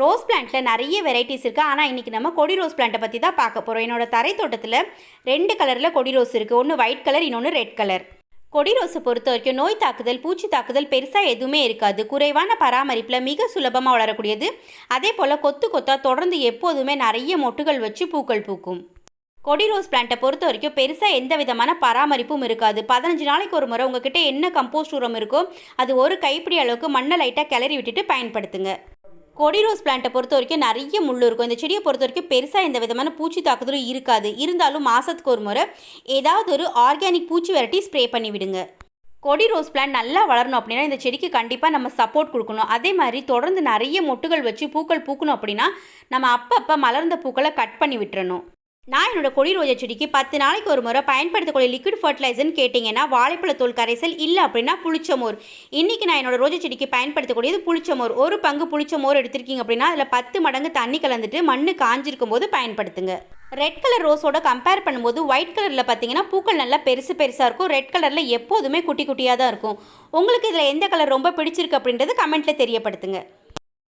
Rose பிளான்ட்டில் நிறைய varieties இருக்குது ஆனால் இன்றைக்கி நம்ம கொடி ரோஸ் பிளான்ட்டை பற்றி தான் பார்க்க போகிறோம் என்னோட தரை தோட்டத்தில் ரெண்டு கலரில் கொடி ரோஸ் இருக்குது ஒன்று ஒயிட் கலர் இன்னொன்று ரெட் கலர் கொடி ரோஸை பொறுத்த வரைக்கும் நோய் தாக்குதல் பூச்சி தாக்குதல் பெருசாக எதுவுமே இருக்காது. குறைவான பராமரிப்பில் மிக சுலபமாக வளரக்கூடியது. அதே போல் கொத்து கொத்தாக தொடர்ந்து எப்போதுமே நிறைய மொட்டுகள் வச்சு பூக்கள் பூக்கும். கொடி ரோஸ் பிளான்ட்டை பொறுத்த வரைக்கும் பெருசாக எந்த விதமான பராமரிப்பும் இருக்காது. பதினஞ்சு நாளைக்கு ஒரு முறை உங்ககிட்ட என்ன கம்போஸ்ட் உரம் இருக்கோ அது ஒரு கைப்பிடி அளவுக்கு மண்ணை லைட்டாக கிளறி விட்டுட்டு பயன்படுத்துங்க. கொடி ரோஸ் பிளான்ட்டை பொறுத்த வரைக்கும் நிறைய முள் இருக்கும். இந்த செடியை பொறுத்த வரைக்கும் பெருசாக எந்த விதமான பூச்சி தாக்குதலும் இருக்காது. இருந்தாலும் மாதத்துக்கு ஒரு முறை ஏதாவது ஒரு ஆர்கானிக் பூச்சி வெரைட்டி ஸ்ப்ரே பண்ணி விடுங்க. கொடி ரோஸ் பிளான் நல்லா வளரணும் அப்படின்னா இந்த செடிக்கு கண்டிப்பாக நம்ம சப்போர்ட் கொடுக்கணும். அதே மாதிரி தொடர்ந்து நிறைய மொட்டுகள் வச்சு பூக்கள் பூக்கணும் அப்படின்னா நம்ம அப்பப்போ மலர்ந்த பூக்களை கட் பண்ணி விட்டுறணும். நான் என்னோட கொடி ரோஜா செடிக்கு பத்து நாளைக்கு ஒரு முறை பயன்படுத்தக்கூடிய லிக்விட் ஃபர்டிலைசர்னு கேட்டிங்கன்னா வாழைப்பழத்தோல் கரைசல் இல்லை அப்படின்னா புளிச்சமோர். இன்றைக்கி நான் என்னோட ரோஜா செடிக்கு பயன்படுத்தக்கூடியது புளிச்சமோர். ஒரு பங்கு புளிச்சமோர் எடுத்திருக்கீங்க அப்படின்னா அதில் பத்து மடங்கு தண்ணி கலந்துட்டு மண் காஞ்சிருக்கும் போது பயன்படுத்துங்க ரெட் கலர் ரோஸோட கம்பேர் பண்ணும்போது ஒயிட் கலரில் பார்த்தீங்கன்னா பூக்கள் நல்லா பெருசு பெருசாக இருக்கும். ரெட் கலரில் எப்போதுமே குட்டி குட்டியாக தான் இருக்கும். உங்களுக்கு இதில் எந்த கலர் ரொம்ப பிடிச்சிருக்கு அப்படின்றது கமெண்ட்டில் தெரியப்படுத்துங்க.